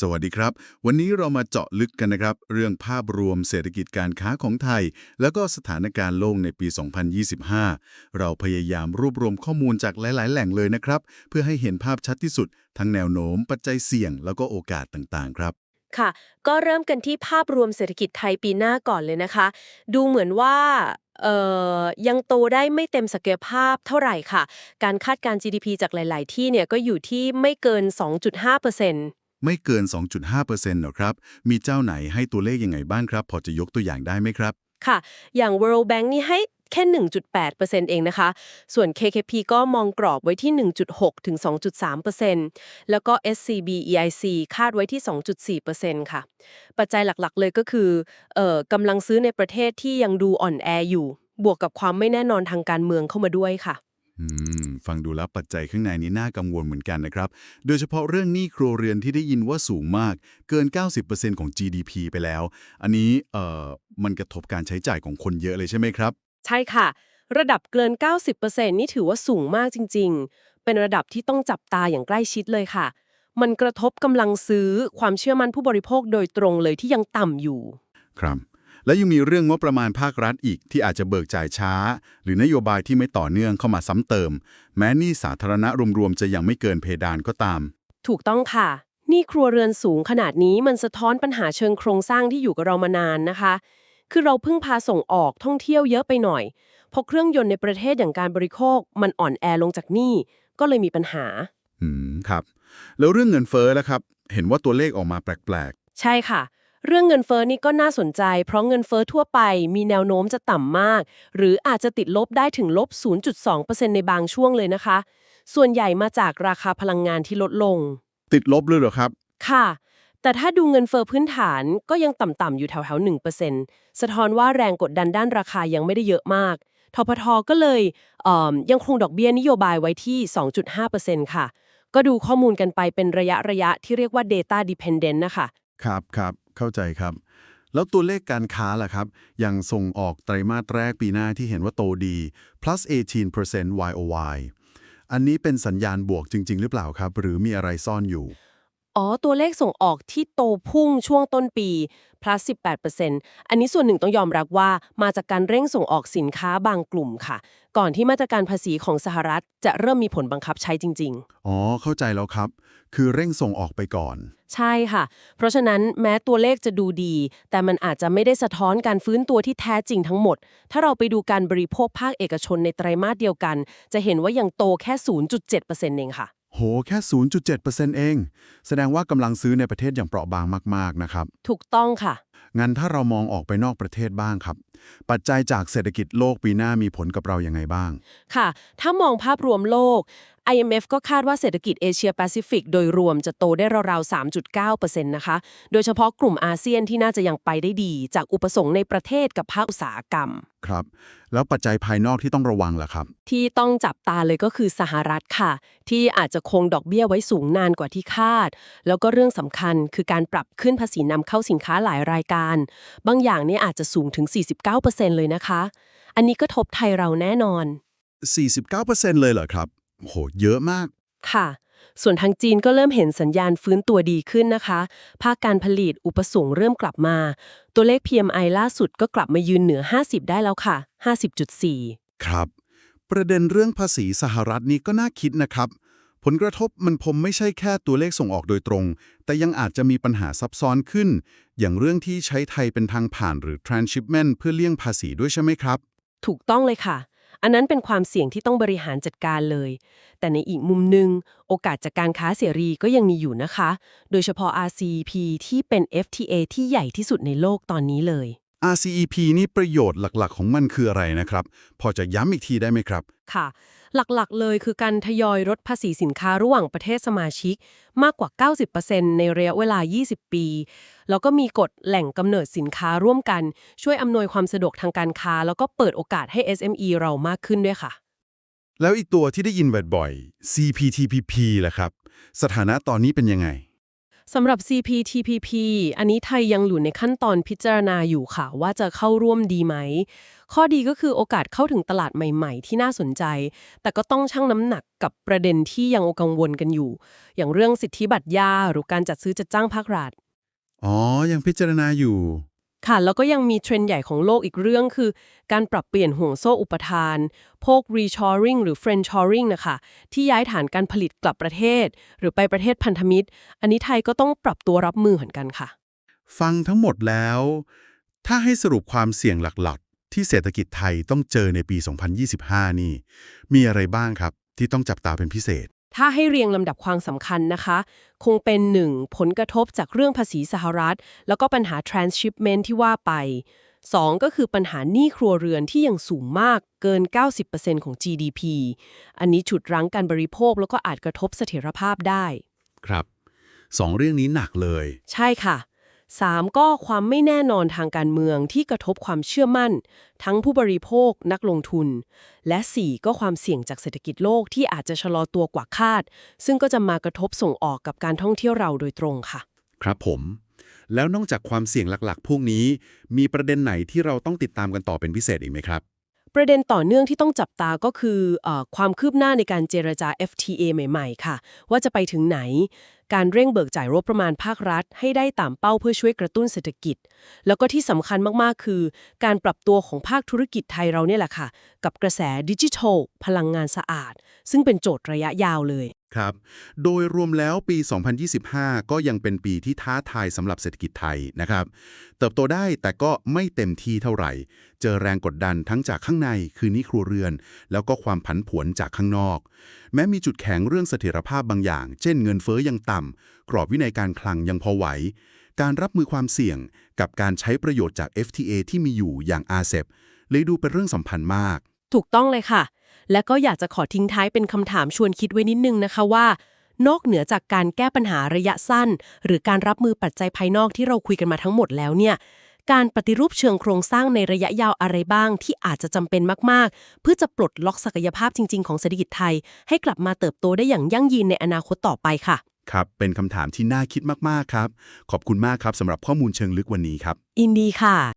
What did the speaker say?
สวัสดีครับ วันนี้เรามาเจาะลึกกันนะครับ เรื่องภาพรวมเศรษฐกิจการค้าของไทย แล้วก็สถานการณ์โลกในปี 2025 เราพยายามรวบรวมข้อมูลจากหลาย ๆ แหล่งเลยนะครับ เพื่อให้เห็นภาพชัดที่สุด ทั้งแนวโน้ม ปัจจัยเสี่ยง แล้วก็โอกาสต่าง ๆ ครับค่ะ ก็เริ่มกันที่ภาพรวมเศรษฐกิจไทยปีหน้าก่อนเลยนะคะ ดูเหมือนว่าเอ่อยังโตได้ไม่เต็มศักยภาพเท่าไหร่ค่ะ การคาดการ GDP จากหลาย ๆ ที่เนี่ยก็อยู่ที่ไม่เกิน 2.5% ไม่เกิน 2.5%หรอครับ มีเจ้าไหนให้ตัวเลขยังไงบ้างครับ พอจะยกตัวอย่างได้ไหมครับ ค่ะ อย่าง World Bank นี่ให้แค่ 1.8%เองนะคะ ส่วน KKP ก็มองกรอบไว้ที่ 1.6 ถึง 2.3%แล้วก็ SCB EIC คาดไว้ที่ 2.4%ค่ะ ปัจจัยหลักๆ เลยก็คือเอ่อกำลังซื้อในประเทศที่ยังดูอ่อนแออยู่ บวกกับความไม่แน่นอนทางการเมืองเข้ามาด้วยค่ะ อืมฟังดูแล้วปัจจัยข้างในนี้น่ากังวลเหมือนกันนะครับ โดยเฉพาะเรื่องหนี้ครัวเรือนที่ได้ยินว่าสูงมากเกิน 90%ของ GDP ไปแล้ว อันนี้เอ่อมันกระทบการใช้จ่ายของคนเยอะเลยใช่ไหมครับ ใช่ค่ะ ระดับเกิน 90%นี่ถือว่าสูงมากจริง ๆ เป็นระดับที่ต้องจับตาอย่างใกล้ชิดเลยค่ะ มันกระทบกำลังซื้อความเชื่อมั่นผู้บริโภคโดยตรงเลยที่ยังต่ำอยู่ ครับ และยังมีเรื่องงบประมาณภาครัฐอีกที่อาจจะเบิกจ่ายช้า หรือนโยบายที่ไม่ต่อเนื่องเข้ามาซ้ำเติม แม้หนี่สาธารณะรวมๆจะยังไม่เกินเพดานก็ตาม ถูกต้องค่ะหนี่ครัวเรือนสูงขนาดนี้มันสะท้อนปัญหาเชิงโครงสร้างที่อยู่กับเรามานานนะคะ คือเราเพิ่งพาส่งออกท่องเที่ยวเยอะไปหน่อยพอเครื่องยนต์ในประเทศอย่างการบริโภค มันอ่อนแอลงจากหนี้ก็เลยมีปัญหา อืมครับ แล้วเรื่องเงินเฟ้อแล้วครับ เห็นว่าตัวเลขออกมาแปลกใช่ค่ะ เรื่องเงินเฟ้อนี่ก็น่าสนใจ เพราะเงินเฟ้อทั่วไปมีแนวโน้มจะต่ำมาก หรืออาจจะติดลบได้ถึงลบ 0.2%ในบางช่วงเลยนะคะ ส่วนใหญ่มาจากราคาพลังงานที่ลดลงๆติดลบเลยเหรอครับ ค่ะ แต่ถ้าดูเงินเฟอ้อพื้นฐานก็ยังต่ำๆอยู่แถวๆ1%สะท้อนว่าแรงกดดันด้านราคายังไม่ได้เยอะมากทพทก็เลยเอ่อยังคงดอกเบี้ยนโยบายไว้ที่ 2.5%ค่ะ ก็ดูข้อมูลกันไปเป็นระยะระยะที่เรียกว่า data dependent นะคะ ครับครับ เข้าใจครับ แล้วตัวเลขการค้าล่ะครับ อย่างส่งออกไตรมาสแรกปีหน้าที่เห็นว่าโตดี plus 18% YOY อันนี้เป็นสัญญาณบวกจริง ๆ หรือเปล่าครับ หรือมีอะไรซ่อนอยู่ อ๋อ ตัวเลขส่งออกที่โตพุ่งช่วงต้นปี plus 18%อันนี้ส่วนหนึ่งต้องยอมรับว่ามาจากการเร่งส่งออกสินค้าบางกลุ่มค่ะ ก่อนที่มาตรการภาษีของสหรัฐจะเริ่มมีผลบังคับใช้จริง ๆ อ๋อ เข้าใจแล้วครับ คือเร่งส่งออกไปก่อน ใช่ค่ะ เพราะฉะนั้นแม้ตัวเลขจะดูดี แต่มันอาจจะไม่ได้สะท้อนการฟื้นตัวที่แท้จริงทั้งหมด ถ้าเราไปดูการบริโภคภาคเอกชนในไตรมาสเดียวกัน จะเห็นว่ายังโตแค่ 0.7%เองค่ะ โห แค่ 0.7%เอง แสดงว่ากำลังซื้อในประเทศอย่างเปราะบางมาก ๆ นะครับ ถูกต้องค่ะ งั้นถ้าเรามองออกไปนอกประเทศบ้างครับ ปัจจัยจากเศรษฐกิจโลกปีหน้ามีผลกับเรายังไงบ้าง ค่ะ ถ้ามองภาพรวมโลก IMF ก็คาดว่าเศรษฐกิจเอเชียแปซิฟิกโดยรวมจะโตได้ราวๆ 3.9%นะคะ โดยเฉพาะกลุ่มอาเซียนที่น่าจะยังไปได้ดี จากอุปสงค์ในประเทศกับภาคอุตสาหกรรม ครับ แล้วปัจจัยภายนอกที่ต้องระวังล่ะครับ ที่ต้องจับตาเลยก็คือสหรัฐค่ะ ที่อาจจะคงดอกเบี้ยไว้สูงนานกว่าที่คาด แล้วก็เรื่องสำคัญคือการปรับขึ้นภาษีนำเข้าสินค้าหลายรายการ บางอย่างเนี่ยอาจจะสูงถึง 49%เลยนะคะ อันนี้ก็ทบไทยเราแน่นอน 49%เลยเหรอครับโหเยอะมากค่ะ ส่วนทางจีนก็เริ่มเห็นสัญญาณฟื้นตัวดีขึ้นนะคะ ภาคการผลิตอุปสงค์เริ่มกลับมา ตัวเลข PMI ล่าสุดก็กลับมายืนเหนือ 50 ได้แล้วค่ะ 50.4 ครับ ประเด็นเรื่องภาษีสหรัฐนี่ก็น่าคิดนะครับผ ลกระทบมันผมไม่ใช่แค่ตัวเลขส่งออกโดยตรง แต่ยังอาจจะมีปัญหาซับซ้อนขึ้น อย่างเรื่องที่ใช้ไทยเป็นทางผ่านหรือ transshipment เพื่อเลี่ยงภาษีด้วยใช่ไหมครับ ถูกต้องเลยค่ะ อันนั้นเป็นความเสี่ยงที่ต้องบริหารจัดการเลย แต่ในอีกมุมหนึ่งโอกาสจากการค้าเสรีก็ยังมีอยู่นะคะ โดยเฉพาะ RCEP ที่เป็น FTA ที่ใหญ่ที่สุดในโลกตอนนี้เลย RCEP นี่ประโยชน์หลักๆ ของมันคืออะไรนะครับ พอจะย้ำอีกทีได้ไหมครับ ค่ะ หลักๆ เลยคือการทยอยลดภาษีสินค้าระหว่างประเทศสมาชิกมากกว่า 90%ในระยะเวลา 20 ปี แล้วก็มีกฎแหล่งกำเนิดสินค้าร่วมกัน ช่วยอำนวยความสะดวกทางการค้า แล้วก็เปิดโอกาสให้ SME เรามากขึ้นด้วยค่ะ แล้วอีกตัวที่ได้ยินบ่อยๆ CPTPP ล่ะครับ สถานะตอนนี้เป็นยังไง สำหรับ CPTPP อันนี้ไทยยังอยู่ในขั้นตอนพิจารณาอยู่ค่ะ ว่าจะเข้าร่วมดีไหม ข้อดีก็คือโอกาสเข้าถึงตลาดใหม่ๆ ที่น่าสนใจ แต่ก็ต้องชั่งน้ำหนักกับประเด็นที่ยังกังวลกันอยู่ อย่างเรื่องสิทธิบัตรยาหรือการจัดซื้อจัดจ้างภาครัฐอ๋อ ยังพิจารณาอยู่ ค่ะ แล้วก็ยังมีเทรนด์ใหญ่ของโลกอีกเรื่องคือ การปรับเปลี่ยนห่วงโซ่อุปทาน พวก reshoring หรือ friendshoring นะคะ ที่ย้ายฐานการผลิตกลับประเทศ หรือไปประเทศพันธมิตร อันนี้ไทยก็ต้องปรับตัวรับมือเหมือนกันค่ะ ฟังทั้งหมดแล้ว ถ้าให้สรุปความเสี่ยงหลักๆ ที่เศรษฐกิจไทยต้องเจอในปี 2025 นี่ มีอะไรบ้างครับที่ต้องจับตาเป็นพิเศษ ถ้าให้เรียงลำดับความสำคัญนะคะ คงเป็น 1. ผลกระทบจากเรื่องภาษีสหรัฐ แล้วก็ปัญหา transshipment ที่ว่าไป 2. ก็คือปัญหาหนี้ครัวเรือนที่ยังสูงมากเกิน 90%ของ GDP อันนี้ฉุดรั้งการบริโภคแล้วก็อาจกระทบเสถียรภาพได้ ครับสองเรื่องนี้หนักเลย ใช่ค่ะ 3. ก็ความไม่แน่นอนทางการเมืองที่กระทบความเชื่อมั่น ทั้งผู้บริโภคนักลงทุน และ 4. ก็ความเสี่ยงจากเศรษฐกิจโลกที่อาจจะชะลอตัวกว่าคาด ซึ่งก็จะมากระทบส่งออกกับการท่องเที่ยวเราโดยตรงค่ะ ครับผม แล้วนอกจากความเสี่ยงหลักๆ พวกนี้ มีประเด็นไหนที่เราต้องติดตามกันต่อเป็นพิเศษอีกไหมครับ ประเด็นต่อเนื่องที่ต้องจับตาก็คืออความคืบหน้าในการเจรจา FTA ใหม่ ๆ ค่ะ ว่าจะไปถึงไหน การเร่งเบิกจ่ายรบประมาณภาครัฐ ให้ได้ตามเป้าเพื่อช่วยกระตุ้นเศรษฐกิจ แล้วก็ที่สำคัญมาก ๆ คือ การปรับตัวของภาคธุรกิจไทยเราเนี่ยแหละค่ะ กับกระแสดิจิทัล พลังงานสะอาด ซึ่งเป็นโจทย์ระยะยาวเลย ครับ โดยรวมแล้วปี 2025 ก็ยังเป็นปีที่ท้าทายสำหรับเศรษฐกิจไทยนะครับ เติบโตได้แต่ก็ไม่เต็มที่เท่าไหร่ เจอแรงกดดันทั้งจากข้างในคือนี้ครัวเรือน แล้วก็ความผันผวนจากข้างนอก แม้มีจุดแข็งเรื่องเสถียรภาพบางอย่าง เช่นเงินเฟ้อยังต่ำ กรอบวินัยการคลังยังพอไหว การรับมือความเสี่ยงกับการใช้ประโยชน์จาก FTA ที่มีอยู่อย่าง RCEP เลยดูเป็นเรื่องสำคัญมาก ถูกต้องเลยค่ะ และก็อยากจะขอทิ้งท้ายเป็นคำถามชวนคิดไว้นิดนึงนะคะว่า นอกเหนือจากการแก้ปัญหาระยะสั้น หรือการรับมือปัจจัยภายนอกที่เราคุยกันมาทั้งหมดแล้วเนี่ยการปฏิรูปเชิงโครงสร้างในระยะยาวอะไรบ้าง ที่อาจจะจำเป็นมาก ๆ เพื่อจะปลดล็อกศักยภาพจริง ๆ ของเศรษฐกิจไทย ให้กลับมาเติบโตได้อย่างยั่งยืนในอนาคตต่อไปค่ะ ครับ เป็นคำถามที่น่าคิดมาก ๆ ครับ ขอบคุณมากครับสำหรับข้อมูลเชิงลึกวันนี้ครับ อินดีค่ะ